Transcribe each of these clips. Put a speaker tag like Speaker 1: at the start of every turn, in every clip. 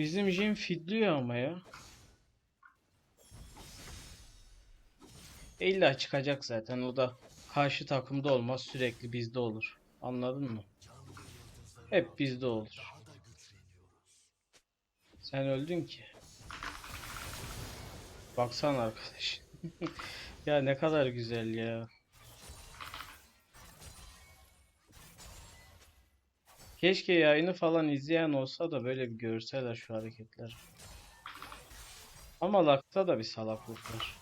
Speaker 1: Bizim Jin fidliyor ama ya. İlla çıkacak zaten. O da karşı takımda olmaz. Sürekli bizde olur. Anladın mı? Hep bizde olur. Sen öldün ki. Baksana arkadaş. Ya ne kadar güzel ya. Keşke yayını falan izleyen olsa da böyle bir görseler şu hareketler. Ama lakta da bir salaklık var.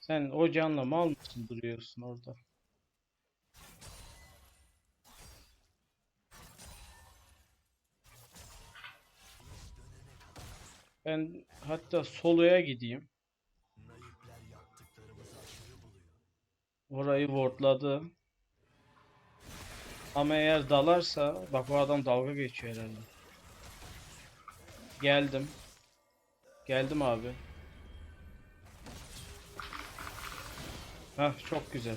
Speaker 1: Sen o canla mal mısın duruyorsun orada? Ben hatta soloya gideyim. Orayı wardladı. Ama eğer dalarsa bak o adam dalga geçiyor herhalde. Geldim. Geldim abi. Hah çok güzel.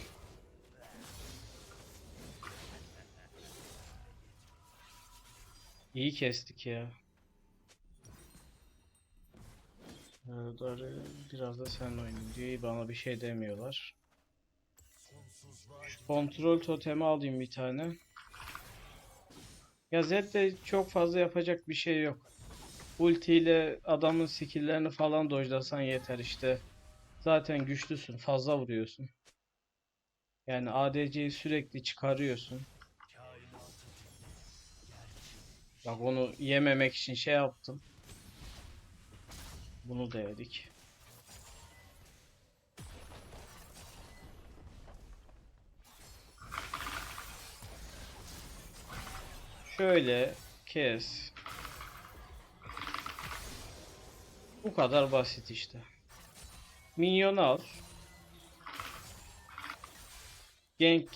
Speaker 1: İyi kestik ya. Erdar'ı biraz da sen oynayın diye bana bir şey demiyorlar. Şu kontrol totemi alayım bir tane. Ya Zed'de çok fazla yapacak bir şey yok. Ulti ile adamın skill'lerini falan dojlasan yeter işte. Zaten güçlüsün, fazla vuruyorsun. Yani ADC'yi sürekli çıkarıyorsun. Bak onu yememek için şey yaptım. Bunu da yedik. Şöyle kes. Bu kadar basit işte. Minyon al. Gank.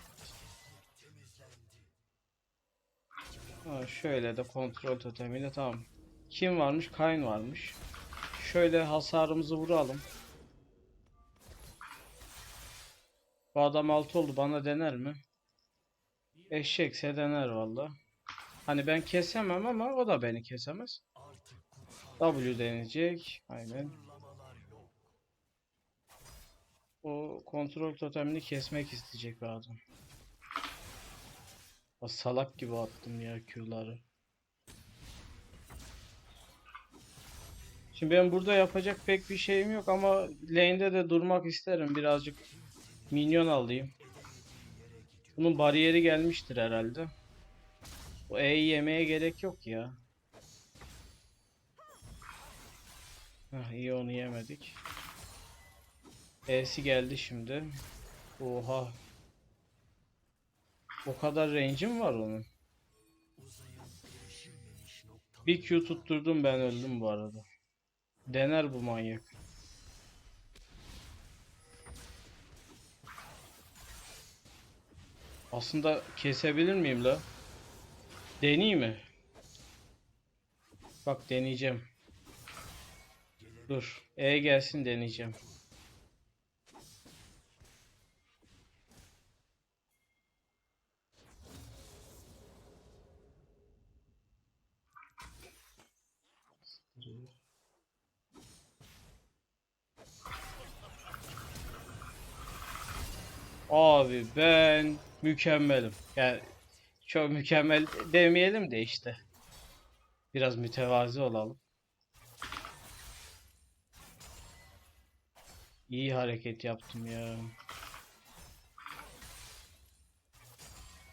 Speaker 1: Ha, şöyle de kontrol totemiyle tamam. Kim varmış? Kayn varmış. Şöyle hasarımızı vuralım. Bu adam altı oldu. Bana dener mi? Eşekse dener valla. Hani ben kesemem ama o da beni kesemez. W deneyecek. Aynen. O kontrol totemini kesmek isteyecek bir adam. O salak gibi attım ya Q'ları. Şimdi ben burada yapacak pek bir şeyim yok ama lane'de de durmak isterim. Birazcık minyon alayım. Bunun bariyeri gelmiştir herhalde. O E'yi yemeye gerek yok ya. Hah, iyi onu yemedik. E'si geldi şimdi. Oha. O kadar range'im var onun. Bir Q tutturdum ben öldüm bu arada. Dener bu manyak. Aslında kesebilir miyim la? Deneyeyim mi? Bak deneyeceğim. Dur. E gelsin deneyeceğim. Abi ben mükemmelim. Yani çok mükemmel demeyelim de işte. Biraz mütevazi olalım. İyi hareket yaptım ya.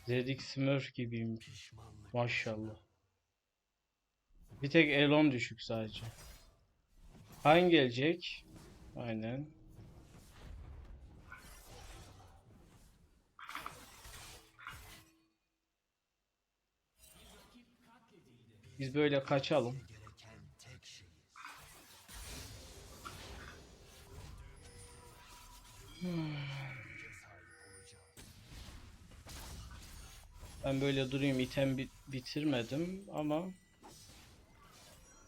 Speaker 1: Zedik Smurf gibiyim. Maşallah. Bir tek Elon düşük sadece. Hangi gelecek? Aynen. Biz böyle kaçalım. Ben böyle durayım item bit- bitirmedim ama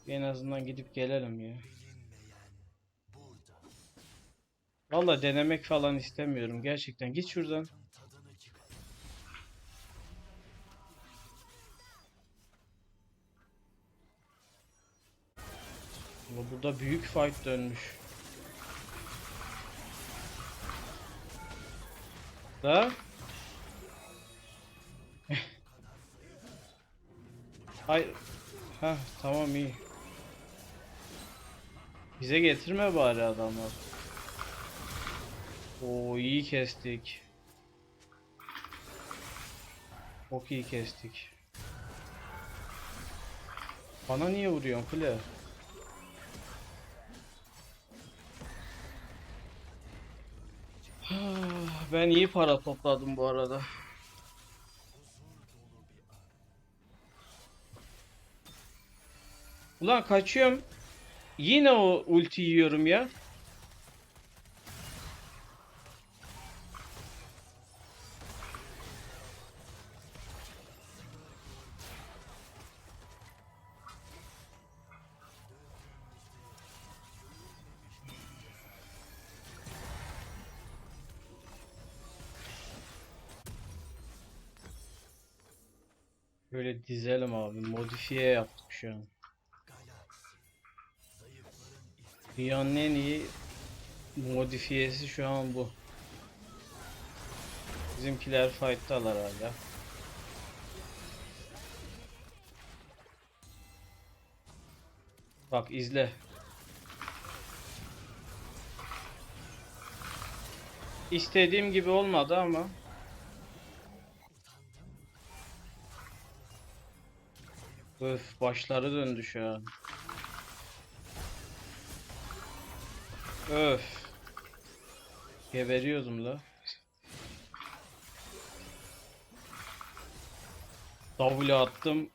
Speaker 1: en azından gidip gelelim ya. Valla denemek falan istemiyorum gerçekten. Git şuradan. Burada büyük fight dönmüş. Da? Hayır. Ha tamam iyi. Bize getirme bari adamlar. Oo iyi kestik. Çok iyi kestik. Bana niye vuruyorsun kule? Ben iyi para topladım bu arada. Ulan kaçıyorum. Yine o ulti yiyorum ya. Böyle dizelim abi. Modifiye yaptık şu an. Dünyanın en iyi modifiyesi şu an bu. Bizimkiler fight'talar hala. Bak izle. İstediğim gibi olmadı ama. Öf başları döndü şu an. Öf. Geberiyordum la. W attım.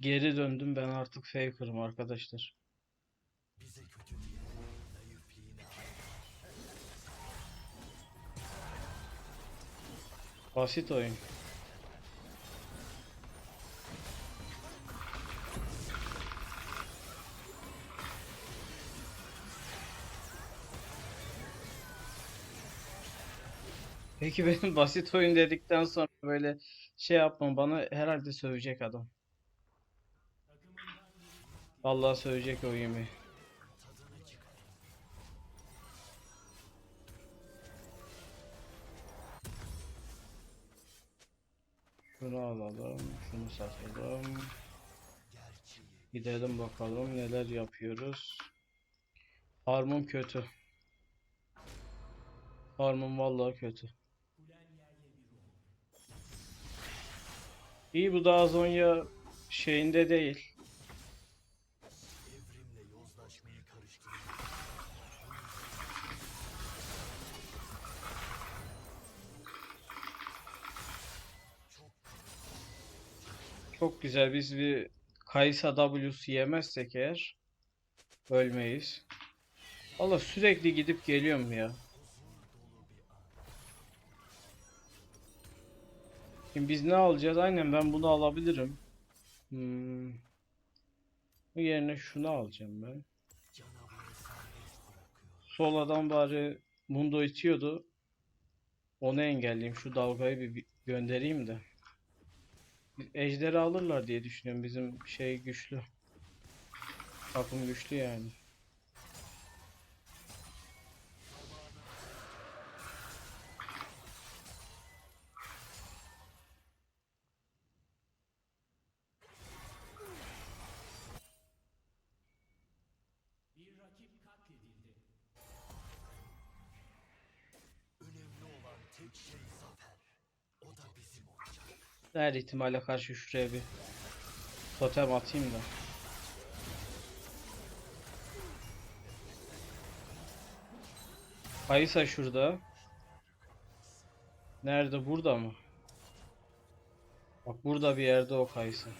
Speaker 1: Geri döndüm ben artık faker'ım arkadaşlar. Basit oyun. Peki benim basit oyun dedikten sonra böyle şey yapmam bana herhalde sövecek adam. Vallahi sövecek o yemeği. Şunu alalım, şunu satalım. Gidelim bakalım neler yapıyoruz. Farmım kötü. Farmım vallahi kötü. İyi bu da Azonya şeyinde değil. Çok güzel. Biz bir Kaysa W'su yemezsek eğer ölmeyiz. Allah sürekli gidip geliyorum ya. Şimdi biz ne alacağız? Aynen ben bunu alabilirim. Hmm. Bu yerine şunu alacağım ben. Soladan bari Mundo itiyordu. Onu engelleyeyim. Şu dalgayı bir göndereyim de. Ejderi alırlar diye düşünüyorum. Bizim şey güçlü. Takım güçlü yani. Her ihtimale karşı şuraya bir totem atayım da. Kaysa şurada. Nerede? Burada mı? Bak burada bir yerde o Kaysa.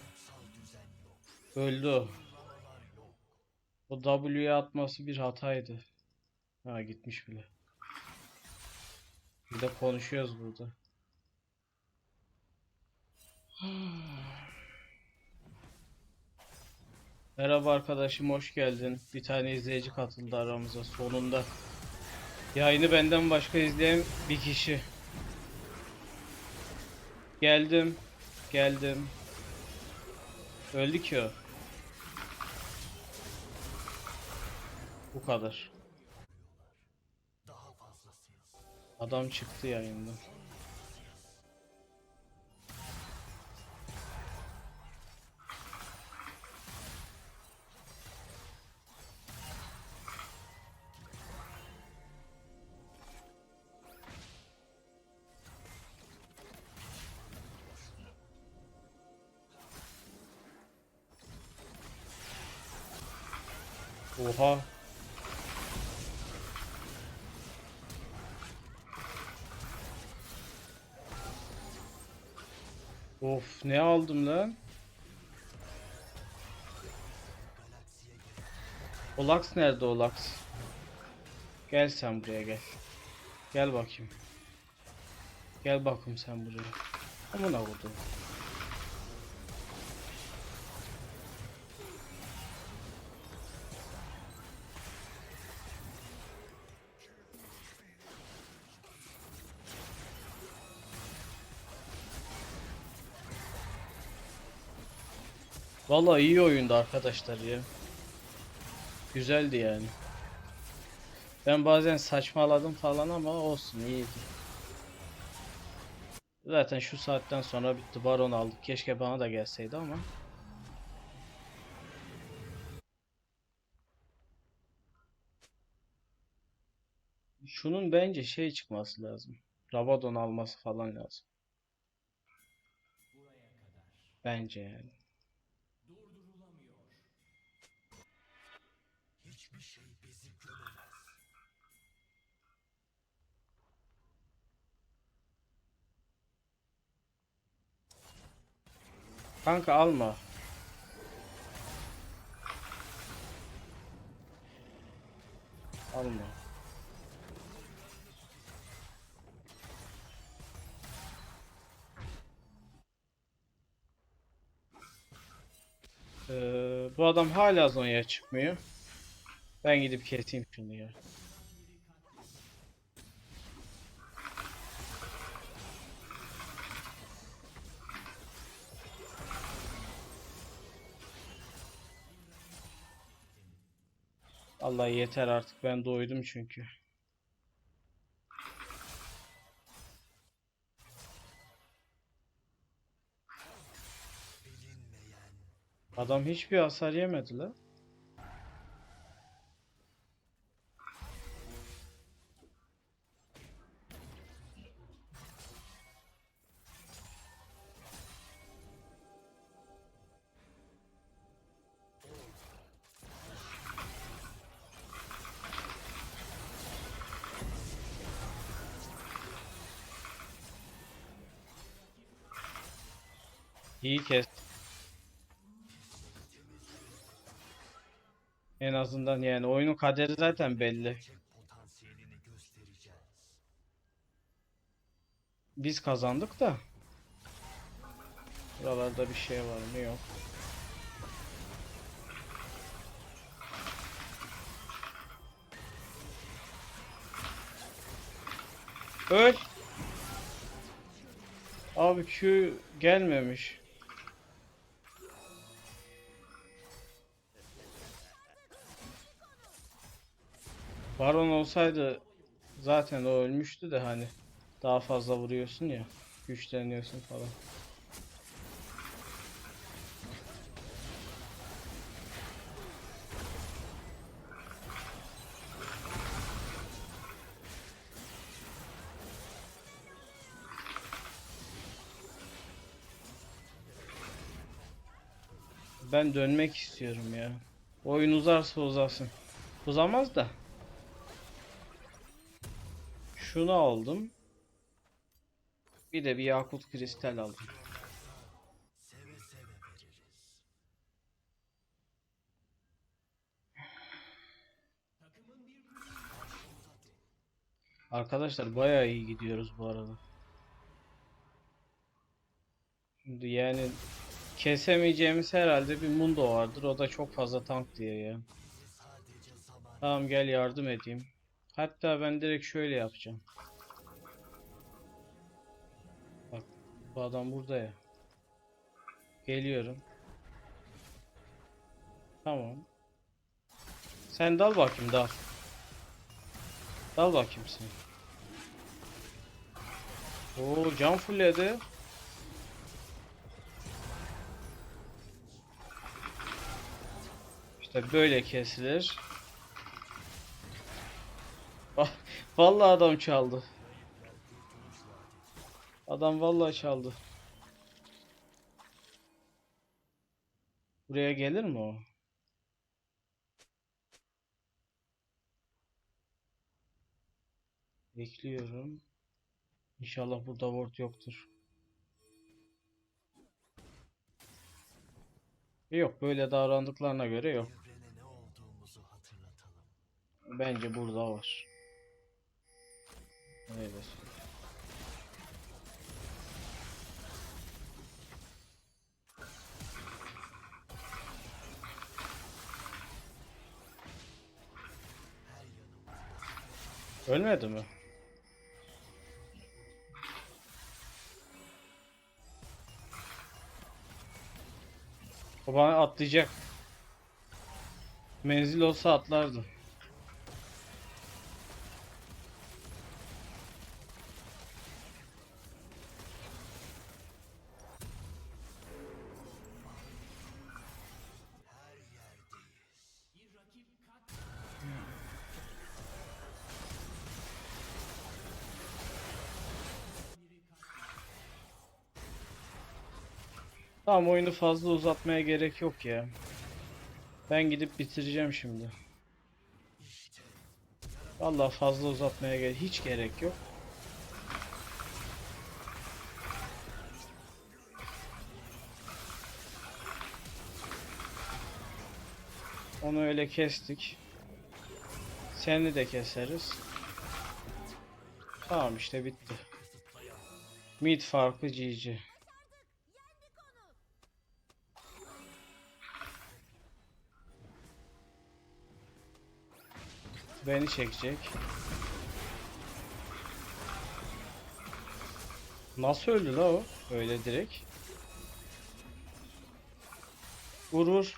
Speaker 1: Öldü o. O W'ye atması bir hataydı. Ha gitmiş bile. Bir de konuşuyoruz burada. Merhaba arkadaşım hoş geldin. Bir tane izleyici katıldı aramıza sonunda. Yayını benden başka izleyen bir kişi. Geldim. Geldim. Öldü ki o. Bu kadar. Adam çıktı yayından. Of ne aldım lan? Olax nerede Olax? Gel sen buraya gel. Gel bakayım. Gel bakayım sen buraya. Amına vurdum. Vallahi iyi oyundu arkadaşlar ya. Güzeldi yani. Ben bazen saçmaladım falan ama olsun iyiydi. Zaten şu saatten sonra bitti. Baron aldık. Keşke bana da gelseydi ama. Şunun bence şey çıkması lazım. Rabadon alması falan lazım. Bence yani. Kanka alma. Alma. Ee, bu adam hala Zonya'ya çıkmıyor. Ben gidip keseyim şunu ya. Allah yeter artık ben doydum çünkü. Adam hiçbir hasar yemedi la. İyi kes. En azından yani oyunun kaderi zaten belli. Biz kazandık da. Buralarda bir şey var mı yok. Öl. Abi Q gelmemiş. Baron olsaydı zaten o ölmüştü de hani daha fazla vuruyorsun ya güçleniyorsun falan. Ben dönmek istiyorum ya. Oyun uzarsa uzasın. Uzamaz da. Şunu aldım. Bir de bir yakut kristal aldım. Arkadaşlar bayağı iyi gidiyoruz bu arada. Şimdi yani kesemeyeceğimiz herhalde bir Mundo vardır. O da çok fazla tank diye ya. Tamam gel yardım edeyim. Hatta ben direkt şöyle yapacağım. Bak bu adam burada ya. Geliyorum. Tamam. Sen dal bakayım dal. Dal bakayım sen. Oo can fullledi. İşte böyle kesilir. Vallahi adam çaldı. Adam vallahi çaldı. Buraya gelir mi o? Bekliyorum. İnşallah burada ward yoktur. Yok böyle davrandıklarına göre yok. Bence burada var. Söyleyeyim. Ölmedi mi? O bana atlayacak. Menzil olsa atlardı. Tamam oyunu fazla uzatmaya gerek yok ya. Ben gidip bitireceğim şimdi. Vallahi fazla uzatmaya gerek hiç gerek yok. Onu öyle kestik. Seni de keseriz. Tamam işte bitti. Mid farkı GG. Beni çekecek. Nasıl öldü la o? Öyle direkt. Vur